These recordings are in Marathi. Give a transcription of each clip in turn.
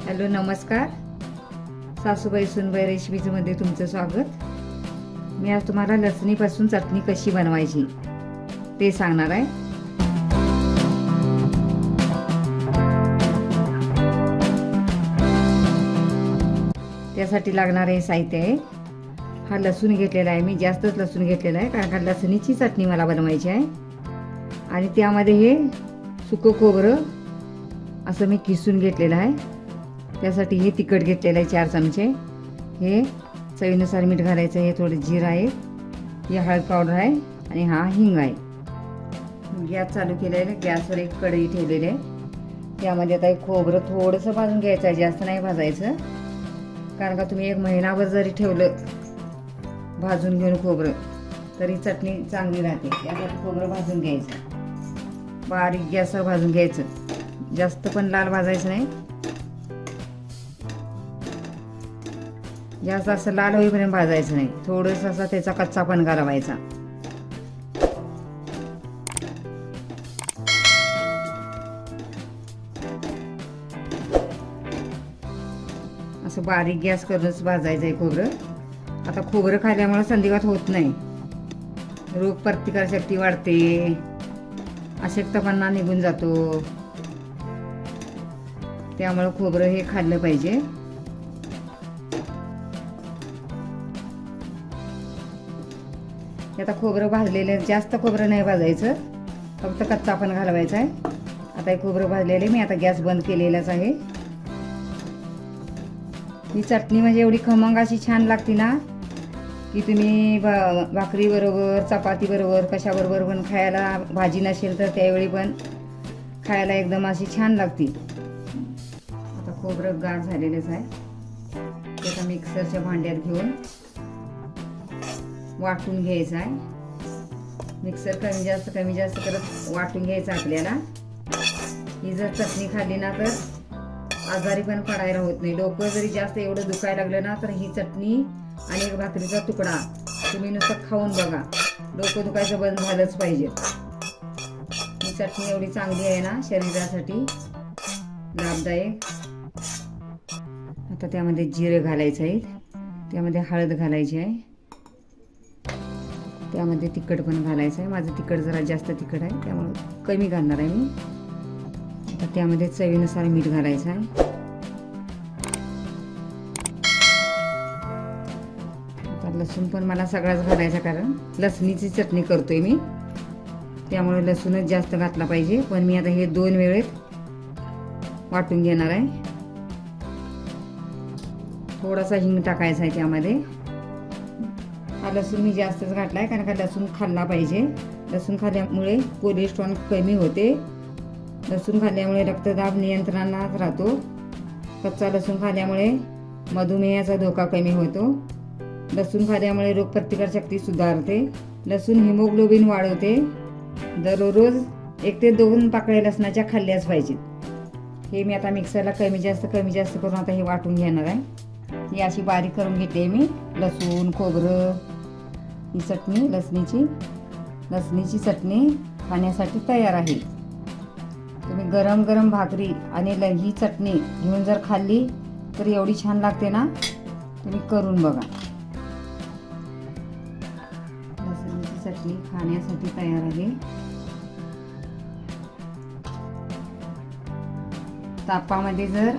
हॅलो नमस्कार. सासूबाई सुनबाई रेशमीजमध्ये तुमचं स्वागत. मी आज तुम्हाला लसणीपासून चटणी कशी बनवायची ते सांगणार आहे. त्यासाठी लागणारे साहित्य आहे. हा लसूण घेतलेला आहे. मी जास्तच लसूण घेतलेला आहे. कारण का लसणीची चटणी मला बनवायची आहे. आणि त्यामध्ये हे सुकं खोबरं असं मी किसून घेतलेलं आहे. त्यासाठी हे तिखट घेतलेलं आहे चार चमचे. हे चवीनुसार मीठ घालायचं हे थोडं जिरं आहे हे हळद पावडर आहे आणि हा हिंग आहे. गॅस चालू केलेला आहे गॅसवर एक कढई ठेवलेली आहे. त्यामध्ये आता एक खोबरं थोडंसं भाजून घ्यायचं आहे जास्त नाही भाजायचं. कारण का तुम्ही एक महिनाभर जरी ठेवलं भाजून घेऊन खोबरं तरी चटणी चांगली राहते. त्यासाठी खोबरं भाजून घ्यायचं. बारीक गॅसवर भाजून घ्यायचं. जास्त पण लाल भाजायचं नाही. जास्त असं लाल होईपर्यंत भाजायचं नाही. थोडंसं असा त्याचा कच्चा पण घालवायचा. असं बारीक गॅस करूनच भाजायचं आहे खोबरं. आता खोबरं खाल्ल्यामुळे संधिवात होत नाही. रोग प्रतिकारशक्ती वाढते. अशक्तपणा निघून जातो. त्यामुळं खोबरं हे खाल्लं पाहिजे. आता खोबरं भाजलेलं आहे. जास्त खोबरं नाही भाजायचं. फक्त कच्चा पण घालवायचा आहे. आता हे खोबरं भाजलेले मी आता गॅस बंद केलेलाच आहे. ही चटणी म्हणजे एवढी खमंग अशी छान लागते ना की तुम्ही भा भाकरीबरोबर चपातीबरोबर कशाबरोबर पण खायला भाजी नसेल तर त्यावेळी पण खायला एकदम अशी छान लागते. आता खोबरं गार झालेलंच आहे. ते आता मिक्सरच्या भांड्यात घेऊन वाटून घ्यायचं आहे. मिक्सर कमी जास्त कमी जास्त करत वाटून घ्यायचं आपल्याला. ही जर चटणी खाल्ली ना तर आजारी पण पडायला होत नाही. डोकं जरी जास्त एवढं दुखायला लागलं ना तर ही चटणी आणि एक भाकरीचा तुकडा तुम्ही नुसतं खाऊन बघा. डोकं दुखायचं बंद झालंच पाहिजे. ही चटणी एवढी चांगली आहे ना शरीरासाठी. लाभदायक. आता त्यामध्ये जिरं घालायचं आहे. त्यामध्ये हळद घालायची आहे. त्यामध्ये तिखट पण घालायचं आहे. माझं तिखट जरा जास्त तिखट आहे त्यामुळे कमी घालणार आहे मी. आता त्यामध्ये चवीनुसार मीठ घालायचं आहे. आता लसूण पण मला सगळाच घालायचा कारण लसणीची चटणी करतोय मी. त्यामुळे लसूणच जास्त घातला पाहिजे पण मी आता हे दोन वेळेत वाटून घेणार आहे. थोडासा हिंग टाकायचा आहे त्यामध्ये. हा लसूण मी जास्तच घातला आहे कारण का लसूण खाल्ला पाहिजे. लसूण खाल्ल्यामुळे कोलेस्ट्रॉल कमी होते. लसूण खाल्ल्यामुळे रक्तदाब नियंत्रणात राहतो. कच्चा लसूण खाल्ल्यामुळे मधुमेहाचा धोका कमी होतो. लसूण खाल्ल्यामुळे रोगप्रतिकारशक्ती सुधारते. लसूण हिमोग्लोबिन वाढवते. दररोज एक ते दोन पाकळ्या लसणाच्या खाल्ल्याच पाहिजेत. हे मी आता मिक्सरला कमी जास्त कमी जास्त करून आता हे वाटून घेणार आहे. ही अशी बारीक करून घेते मी लसूण खोबरं ही चटणी लसणीची लसणीची चटणी खाण्यासाठी तयार आहे. तुम्ही गरम गरम भाकरी आणि ल- ही चटणी घेऊन जर खाल्ली तर एवढी छान लागते ना? तुम्ही करून बघा. लसणीची चटणी खाण्यासाठी तयार आहे. तापामध्ये जर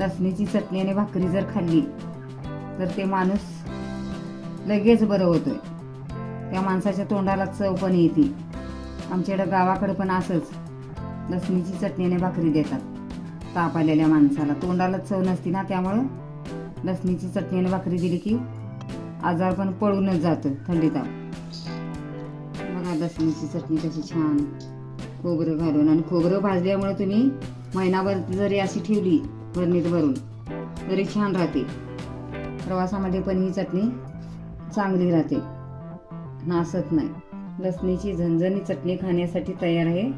लसणीची चटणी आणि भाकरी जर खाल्ली तर ते माणूस लगेच बरं होतोय. त्या माणसाच्या तोंडाला चव पण येते. आमच्याकडं गावाकडं पण असंच. लसणीची चटणी आणि भाकरी देतात. ताप आलेल्या माणसाला. तोंडाला चव नसती ना त्यामुळं लसणीची चटणी आणि भाकरी दिली की आजार पण पळूनच जातं थंडी ताप. बघा लसणीची चटणी कशी छान. खोबरं घालून आणि खोबरं भाजल्यामुळे तुम्ही महिनाभर जरी अशी ठेवली भरणीत भरून. तरी छान राहते. प्रवासामध्ये पण ही चटणी चांगली राहते. नासत नाही. लसणीची झणझणी चटणी खाण्यासाठी तयार आहे.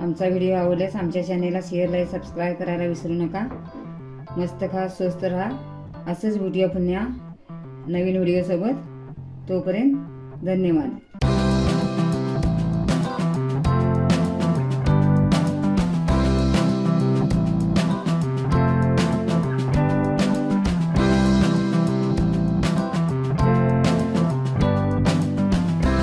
आमचा व्हिडिओ आवडल्यास आमच्या चॅनेलला शेअर लाईक सबस्क्राईब करायला विसरू नका. मस्त खा स्वस्त राहा. असंच व्हिडिओ पुन्हा नवीन व्हिडिओसोबत. तोपर्यंत धन्यवाद.